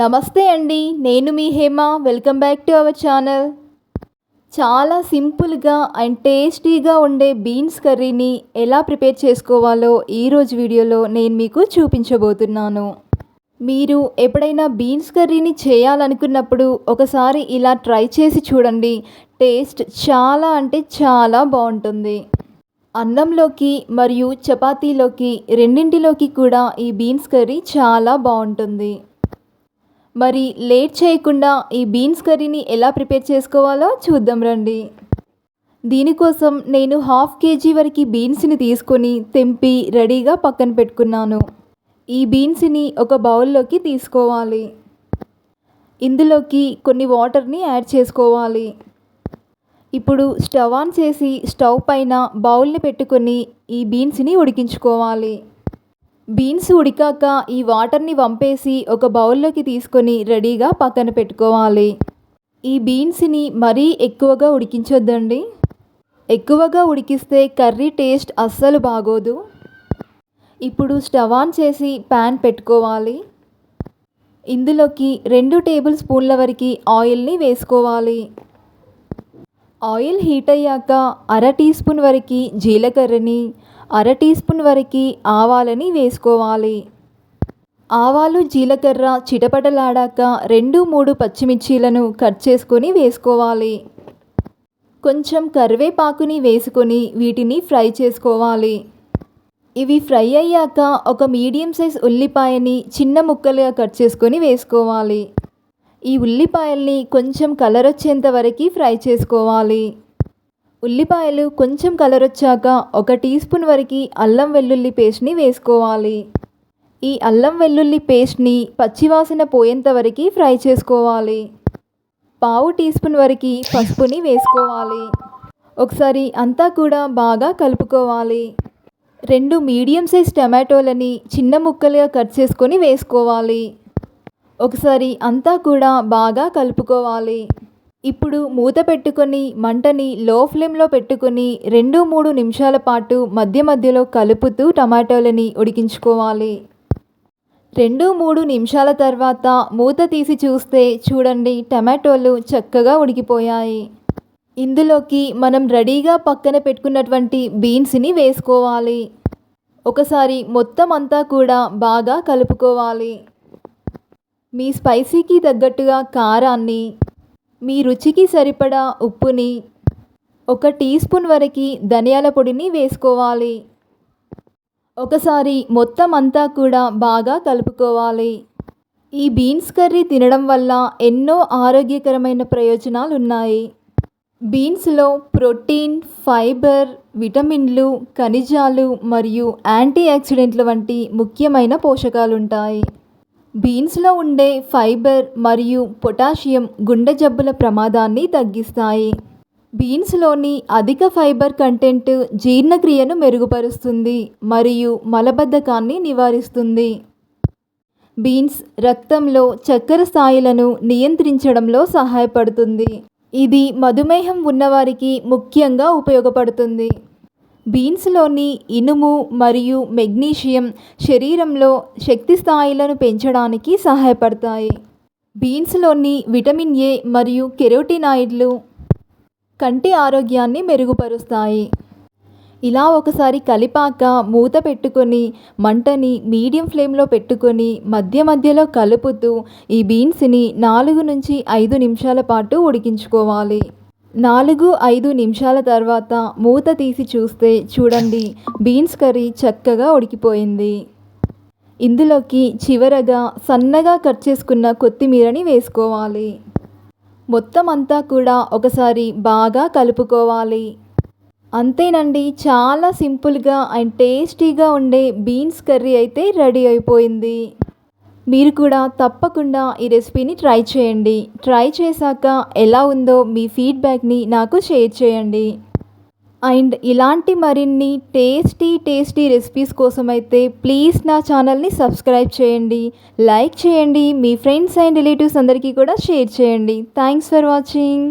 నమస్తే అండి నేను మీ Hema. Welcome back to our channel చాలా సింపుల్గా అండ్ టేస్టీగా ఉండే బీన్స్ కర్రీని ఎలా ప్రిపేర్ చేసుకోవాలో ఈరోజు వీడియోలో నేను మీకు చూపించబోతున్నాను. మీరు ఎప్పుడైనా బీన్స్ కర్రీని చేయాలనుకున్నప్పుడు ఒకసారి ఇలా ట్రై చేసి చూడండి. టేస్ట్ చాలా అంటే చాలా బాగుంటుంది. అన్నంలోకి మరియు చపాతీలోకి రెండింటిలోకి కూడా ఈ బీన్స్ కర్రీ చాలా బాగుంటుంది. మరి లేట్ చేయకుండా ఈ బీన్స్ కర్రీని ఎలా ప్రిపేర్ చేసుకోవాలో చూద్దాం రండి. దీనికోసం నేను హాఫ్ కేజీ వరకు బీన్స్ని తీసుకొని తెంపి రెడీగా పక్కన పెట్టుకున్నాను. ఈ బీన్స్ని ఒక బౌల్లోకి తీసుకోవాలి. ఇందులోకి కొన్ని వాటర్ని యాడ్ చేసుకోవాలి. ఇప్పుడు స్టవ్ ఆన్ చేసి స్టవ్ పైన బౌల్ని పెట్టుకొని ఈ బీన్స్ని ఉడికించుకోవాలి. బీన్స్ ఉడికాక ఈ వాటర్ని వంపేసి ఒక బౌల్లోకి తీసుకొని రెడీగా పక్కన పెట్టుకోవాలి. ఈ బీన్స్ని మరీ ఎక్కువగా ఉడికించొద్దండి. ఎక్కువగా ఉడికిస్తే కర్రీ టేస్ట్ అస్సలు బాగోదు. ఇప్పుడు స్టవ్ ఆన్ చేసి ప్యాన్ పెట్టుకోవాలి. ఇందులోకి రెండు టేబుల్ స్పూన్ల వరకు ఆయిల్ని వేసుకోవాలి. ఆయిల్ హీట్ అయ్యాక అర టీ స్పూన్ వరకు జీలకర్రని అర టీ స్పూన్ వరకు ఆవాలని వేసుకోవాలి. ఆవాలు జీలకర్ర చిటపటలాడాక రెండు మూడు పచ్చిమిర్చీలను కట్ చేసుకొని వేసుకోవాలి. కొంచెం కరివేపాకుని వేసుకొని వీటిని ఫ్రై చేసుకోవాలి. ఇవి ఫ్రై అయ్యాక ఒక మీడియం సైజ్ ఉల్లిపాయని చిన్న ముక్కలుగా కట్ చేసుకొని వేసుకోవాలి. ఈ ఉల్లిపాయల్ని కొంచెం కలర్ వచ్చేంత వరకు ఫ్రై చేసుకోవాలి. ఉల్లిపాయలు కొంచెం కలర్ వచ్చాక ఒక టీ స్పూన్ వరకు అల్లం వెల్లుల్లి పేస్ట్ని వేసుకోవాలి. ఈ అల్లం వెల్లుల్లి పేస్ట్ని పచ్చివాసన పోయేంత వరకు ఫ్రై చేసుకోవాలి. పావు టీ స్పూన్ వరకు పసుపుని వేసుకోవాలి. ఒకసారి అంతా కూడా బాగా కలుపుకోవాలి. రెండు మీడియం సైజ్ టమాటోలని చిన్న ముక్కలుగా కట్ చేసుకొని వేసుకోవాలి. ఒకసారి అంతా కూడా బాగా కలుపుకోవాలి. ఇప్పుడు మూత పెట్టుకొని మంటని లో ఫ్లేమ్లో పెట్టుకొని రెండు మూడు నిమిషాల పాటు మధ్య మధ్యలో కలుపుతూ టమాటోలని ఉడికించుకోవాలి. రెండు మూడు నిమిషాల తర్వాత మూత తీసి చూస్తే చూడండి టమాటోలు చక్కగా ఉడికిపోయాయి. ఇందులోకి మనం రెడీగా పక్కన పెట్టుకున్నటువంటి బీన్స్ని వేసుకోవాలి. ఒకసారి మొత్తం అంతా కూడా బాగా కలుపుకోవాలి. మీ స్పైసీకి తగ్గట్టుగా కారాన్ని మీ రుచికి సరిపడా ఉప్పుని ఒక టీ స్పూన్ వరకు ధనియాల పొడిని వేసుకోవాలి. ఒకసారి మొత్తం అంతా కూడా బాగా కలుపుకోవాలి. ఈ బీన్స్ కర్రీ తినడం వల్ల ఎన్నో ఆరోగ్యకరమైన ప్రయోజనాలు ఉన్నాయి. బీన్స్లో ప్రోటీన్ ఫైబర్ విటమిన్లు ఖనిజాలు మరియు యాంటీ ఆక్సిడెంట్ల వంటి ముఖ్యమైన పోషకాలు ఉంటాయి బీన్స్లో ఉండే ఫైబర్ మరియు పొటాషియం గుండె జబ్బుల ప్రమాదాన్ని తగ్గిస్తాయి. బీన్స్లోని అధిక ఫైబర్ కంటెంట్ జీర్ణక్రియను మెరుగుపరుస్తుంది మరియు మలబద్ధకాన్ని నివారిస్తుంది. బీన్స్ రక్తంలో చక్కెర స్థాయిలను నియంత్రించడంలో సహాయపడుతుంది. ఇది మధుమేహం ఉన్నవారికి ముఖ్యంగా ఉపయోగపడుతుంది. బీన్స్లోని ఇనుము మరియు మెగ్నీషియం శరీరంలో శక్తి స్థాయిలను పెంచడానికి సహాయపడతాయి. బీన్స్లోని విటమిన్ ఏ మరియు కెరోటినాయిడ్లు కంటి ఆరోగ్యాన్ని మెరుగుపరుస్తాయి. ఇలా ఒకసారి కలిపాక మూత పెట్టుకొని మంటని మీడియం ఫ్లేమ్లో పెట్టుకొని మధ్య మధ్యలో కలుపుతూ ఈ బీన్స్ని నాలుగు నుంచి ఐదు నిమిషాల పాటు ఉడికించుకోవాలి. నాలుగు ఐదు నిమిషాల తర్వాత మూత తీసి చూస్తే చూడండి బీన్స్ కర్రీ చక్కగా ఉడికిపోయింది. ఇందులోకి చివరగా సన్నగా కట్ చేసుకున్న కొత్తిమీరని వేసుకోవాలి. మొత్తం అంతా కూడా ఒకసారి బాగా కలుపుకోవాలి. అంతేనండి చాలా సింపుల్గా అండ్ టేస్టీగా ఉండే బీన్స్ కర్రీ అయితే రెడీ అయిపోయింది. మీరు కూడా తప్పకుండా ఈ రెసిపీని ట్రై చేయండి. ట్రై చేశాక ఎలా ఉందో మీ ఫీడ్బ్యాక్ని నాకు షేర్ చేయండి. అండ్ ఇలాంటి మరిన్ని టేస్టీ టేస్టీ రెసిపీస్ కోసం అయితే ప్లీజ్ నా ఛానల్ని సబ్స్క్రైబ్ చేయండి. లైక్ చేయండి. మీ ఫ్రెండ్స్ అండ్ రిలేటివ్స్ అందరికీ కూడా షేర్ చేయండి. Thanks for watching.